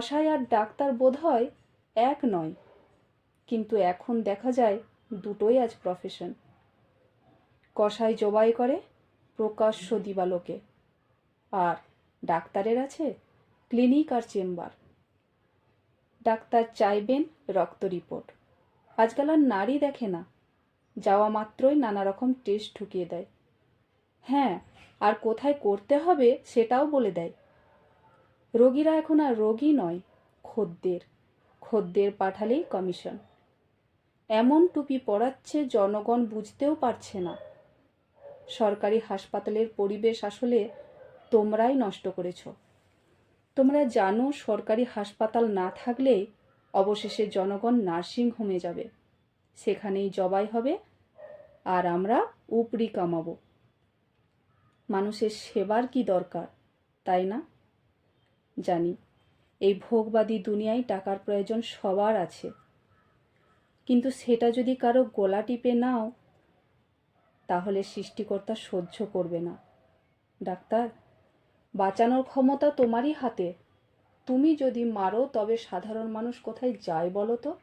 কষাই আর ডাক্তার বোধহয় এক নয়। কিন্তু এখন দেখা যায় দুটোই আজ প্রফেশন কষাই জবাই করে প্রকাশ্য দিবালোকে। আর ডাক্তারের আছে ক্লিনিক আর চেম্বার ডাক্তার চাইবেন রক্ত রিপোর্ট আজকাল আর নারী দেখে না। যাওয়া মাত্রই নানা রকম টেস্ট ঢুকিয়ে দেয়। হ্যাঁ আর কোথায় করতে হবে সেটাও বলে দেয়। রোগীরা এখন আর রোগী নয়, খদ্দের। খদ্দের পাঠালেই কমিশন। এমন টুপি পড়াচ্ছে জনগণ বুঝতেও পারছে না। সরকারি হাসপাতালের পরিবেশ আসলে তোমরাই নষ্ট করেছ। তোমরা জানো সরকারি হাসপাতাল না থাকলে অবশেষে জনগণ নার্সিং হোমে যাবে। সেখানেই জবাই হবে আর আমরা উপরি কামাবো। মানুষের সেবার কি দরকার, তাই না? জানি। এই ভোগবাদী দুনিয়ায় টাকার প্রয়োজন সবার আছে। কিন্তু সেটা যদি কারও গোলা টিপে নাও, তাহলে সৃষ্টিকর্তা সহ্য করবে না। ডাক্তার, বাঁচানোর ক্ষমতা তোমারই হাতে। তুমি যদি মারো, তবে সাধারণ মানুষ কোথায় যায় বলো তো?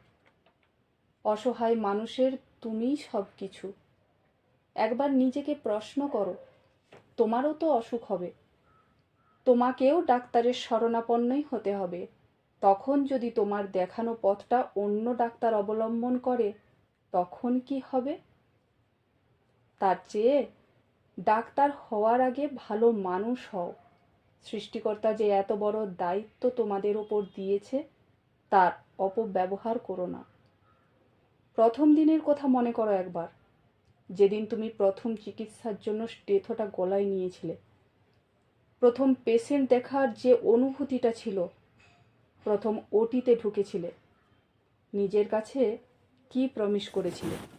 অসহায় মানুষের তুমিই সব কিছু একবার নিজেকে প্রশ্ন করো, তোমারও তো অসুখ হবে। তোমাকেও ডাক্তারের শরণাপন্নই হতে হবে। তখন যদি তোমার দেখানো পথটা অন্য ডাক্তার অবলম্বন করে, তখন কি হবে? তার চেয়ে ডাক্তার হওয়ার আগে ভালো মানুষ হও। সৃষ্টিকর্তা যে এত বড় দায়িত্ব তোমাদের ওপর দিয়েছে, তার অপব্যবহার করো না। প্রথম দিনের কথা মনে করো একবার। যেদিন তুমি প্রথম চিকিৎসার জন্য স্টেথোটা গলায় নিয়েছিলে প্রথম পেশেন্ট দেখার যে অনুভূতিটা ছিল প্রথম ওটিতে ঢুকেছিলে। নিজের কাছে কি প্রমিস করেছিলে?